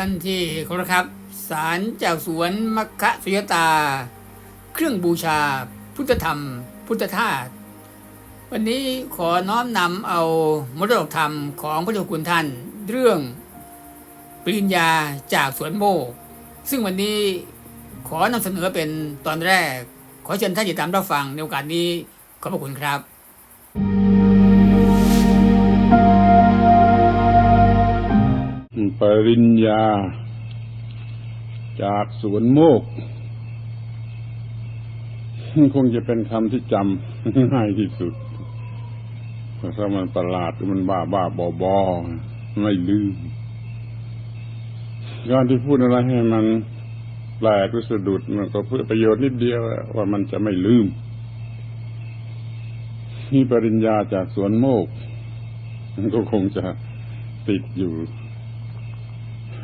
ท่านที่เคารพครับศาลเจ้าสวนมัคคะสุยตา เครื่องบูชา พุทธธรรม พุทธทาสวันนี้ขอน้อมนำเอามรดกธรรมของพระเจ้าคุณท่าน เรื่องปริญญาจากสวนโมก ซึ่งวันนี้ขอนำเสนอเป็นตอนแรก ขอเชิญท่านติดตามรับฟังในโอกาสนี้ขอบพระคุณครับ ปริญญา จากสวนโมก คงจะเป็นคำที่จำง่ายที่สุดเพราะถ้ามันประหลาดมันบ้าบ้าบอบอไม่ลืม การที่พูดอะไรให้มันแปลกหรือสะดุดมันก็เพื่อประโยชน์นิดเดียวว่ามันจะไม่ลืมนี่ปริญญาจากสวนโมก มันก็คงจะติดอยู่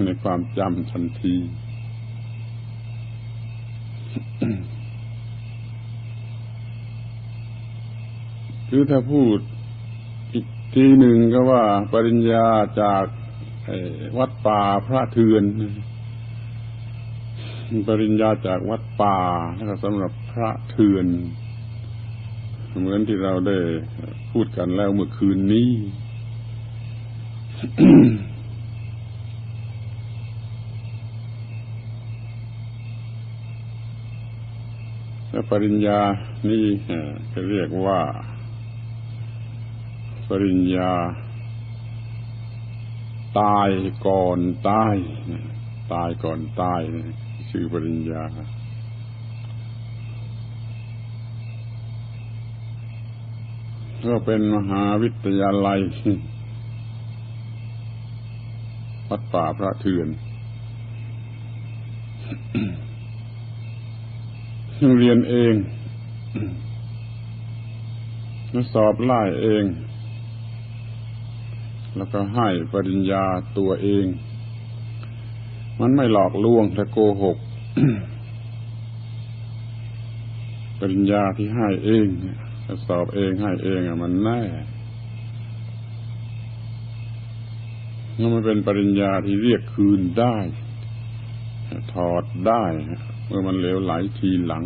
ในความจำทันที คือถ้าพูดอีกทีหนึ่งก็ว่าปริญญาจากวัดป่าพระเทือนปริญญาจากวัดป่าแล้วสำหรับพระเทือน เหมือนที่เราได้พูดกันแล้วเมื่อคืนนี้ ปริญญานี่จะเรียกว่า ปริญญา ตายก่อนตายตายก่อนตายชื่อปริญญา ก็เป็นมหาวิทยาลัยวัดป่าพระเทือน เรียนเองแล้วสอบไล่เอง แล้วก็ให้ปริญญาตัวเอง มันไม่หลอกลวงแต่โกหก ปริญญาที่ให้เองสอบเองให้เองอะมันแน่แล้วมันเป็นปริญญาที่เรียกคืนได้ ถอดได้ เมื่อมันเหลวไหลทีหลัง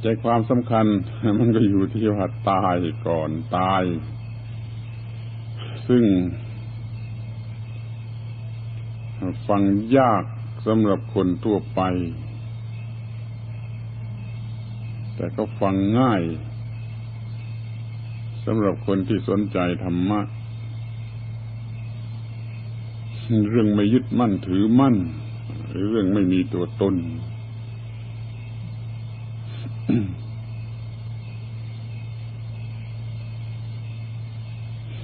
ใจความสำคัญ มันก็อยู่ที่ว่าตายก่อนตาย ซึ่ง ฟังยากสำหรับคนทั่วไป แต่ก็ฟังง่าย สำหรับคนที่สนใจธรรมะ เรื่องไม่ยึดมั่นถือมั่น หรือเรื่องไม่มีตัวตน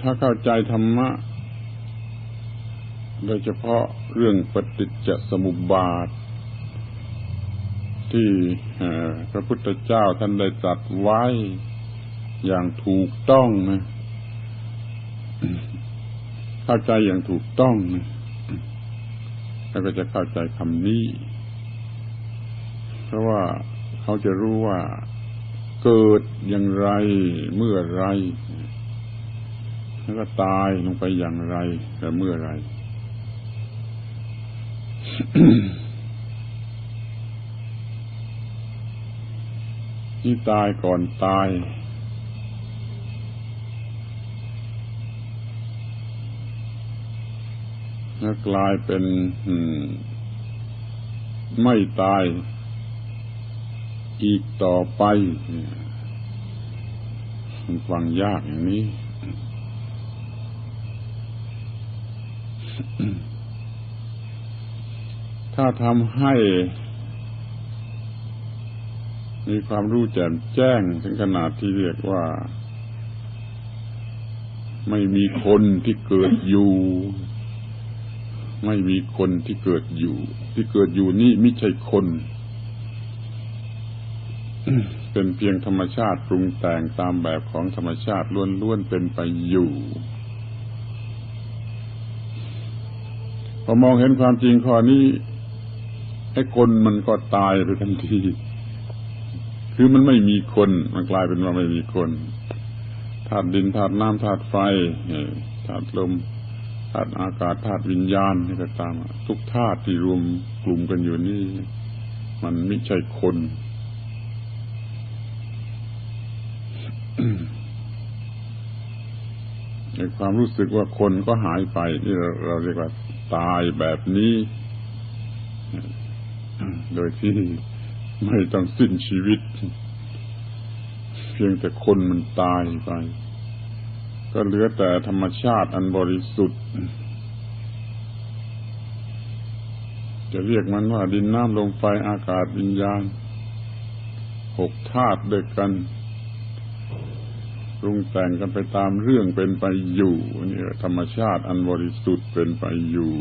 ถ้าเข้าใจธรรมะ โดยเฉพาะเรื่องปฏิจจสมุปบาทที่พระพุทธเจ้าท่านได้ตรัสไว้ อย่างถูกต้องนะเข้าใจอย่างถูกต้องนะแล้วก็จะเข้าใจคำนี้ เพราะว่าเขาจะรู้ว่าเกิดอย่างไร เมื่อไร แล้วก็ตายลงไปอย่างไรแต่เมื่อไรที่ตายก่อนตาย แล้วกลายเป็นไม่ตายอีกต่อไปมันฟังยากอย่างนี้ ถ้าทำให้ มีความรู้แจ่มแจ้งถึงขนาดที่เรียกว่า ไม่มีคนที่เกิดอยู่ ไม่มีคนที่เกิดอยู่ ที่เกิดอยู่นี่ไม่ใช่คน เป็นเพียงธรรมชาติปรุงแต่งตามแบบของธรรมชาติล้วนๆเป็นไปอยู่พอมองเห็นความจริงข้อนี้ไอ้คนมันก็ตายไปทันที คือมันไม่มีคน มันกลายเป็นว่าไม่มีคนธาตุดินธาตุน้ำธาตุไฟธาตุลมาตุอากาศธาตุวิญญาณนี่ก็ตามทุกธาตุที่รวมกลุ่มกันอยู่นี่ มันไม่ใช่คน ในความรู้สึกว่าคนก็หายไป นี่เราเรียกว่าตายแบบนี้ โดยที่ไม่ต้องสิ้นชีวิต เพียงแต่คนมันตายไป ก็เหลือแต่ธรรมชาติอันบริสุทธิ์ จะเรียกมันว่าดินน้ำลมไฟอากาศวิญญาณหกธาตุด้วยกันปรุงแต่งกันไปตามเรื่องเป็นไปอยู่นี่ธรรมชาติอันบริสุทธิ์เป็นไปอยู่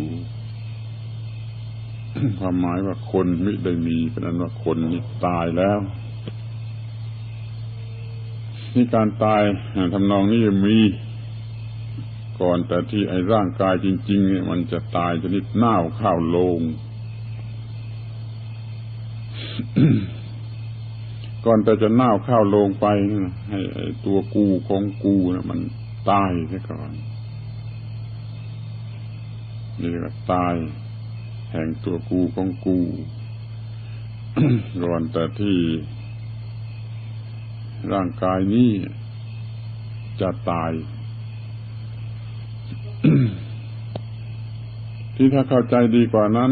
ความหมายว่าคนมิได้มีเป็นอันว่าคนนี่ตายแล้วนี่การตายทำนองนี้มี ก่อน แต่ที่ไอ้ร่างกายจริงๆเนี่ยมันจะตายชนิดเน่าข้าวโลง ก่อนแต่จะเน่าข้าวโลงไปนะให้ตัวกูของกูนะมันตายซะก่อนนี่กว่าตาย แห่งตัวกูของกูก่อนแต่ที่ร่างกายนี้จะตาย ที่ถ้าเข้าใจดีกว่านั้น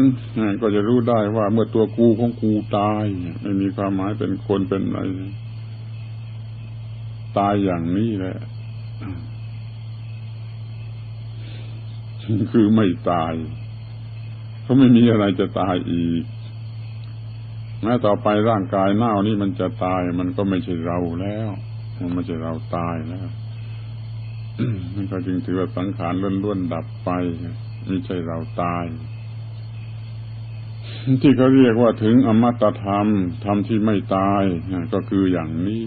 ก็จะรู้ได้ว่าเมื่อตัวกูของกูตายไม่มีความหมายเป็นคนเป็นอะไรตายอย่างนี้แหละ คือไม่ตายเขาไม่มีอะไรจะตายอีกแม้ต่อไปร่างกายเน่านี่มันจะตาย มันก็ไม่ใช่เราแล้ว มันไม่ใช่เราตายแล้ว มันก็จึงถือว่าสังขารล้วนๆดับไปไม่ใช่เราตาย ที่เขาเรียกว่าถึงอมตะธรรมธรรมที่ไม่ตายก็คืออย่างนี้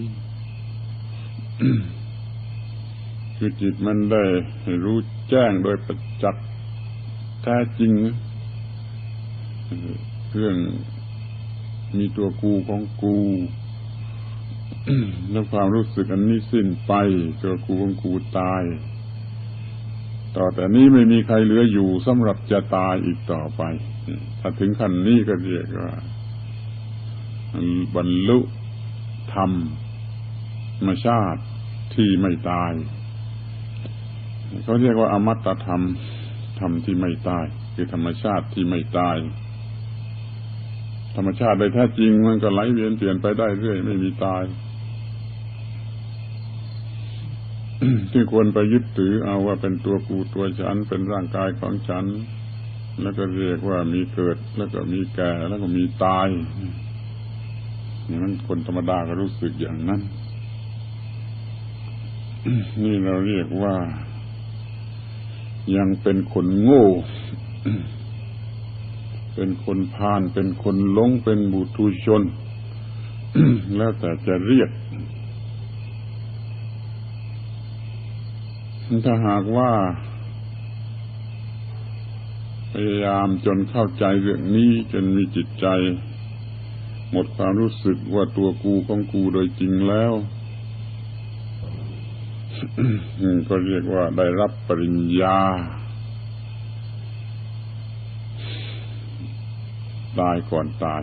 คือจิตมันได้รู้แจ้งโดยประจักษ์แท้จริงเรื่องมีตัวกูของกู แล้วความรู้สึกอันนี้สิ้นไปตัวกูของกูตาย ต่อแต่นี้ไม่มีใครเหลืออยู่สำหรับจะตายอีกต่อไป ถ้าถึงขั้นนี้ก็เรียกว่าบรรลุธรรมธรรมชาติที่ไม่ตาย เขาเรียกว่าอมตะธรรมธรรมที่ไม่ตาย คือธรรมชาติที่ไม่ตาย ธรรมชาติโดยแท้จริงมันก็ไหลเวียนเปลี่ยนไปได้เรื่อยไม่มีตาย ที่ควรไปยึดถือเอาว่าเป็นตัวกูตัวฉันเป็นร่างกายของฉัน แล้วก็เรียกว่ามีเกิด แล้วก็มีแก่แล้วก็มีตายอย่างนั้นคนธรรมดาก็รู้สึกอย่างนั้น นี่เราเรียกว่า ยังเป็นคนโง่ เป็นคนพาลเป็นคนหลงเป็นบุตุชน แล้วแต่จะเรียก ถ้าหากว่า พยายามจนเข้าใจเรื่องนี้จนมีจิตใจ หมดความรู้สึกว่าตัวกูของกูโดยจริงแล้วก็เรียกว่าได้รับปริญญา ตายก่อนตาย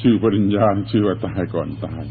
ชื่อปริญญาชื่อว่าตายก่อนตาย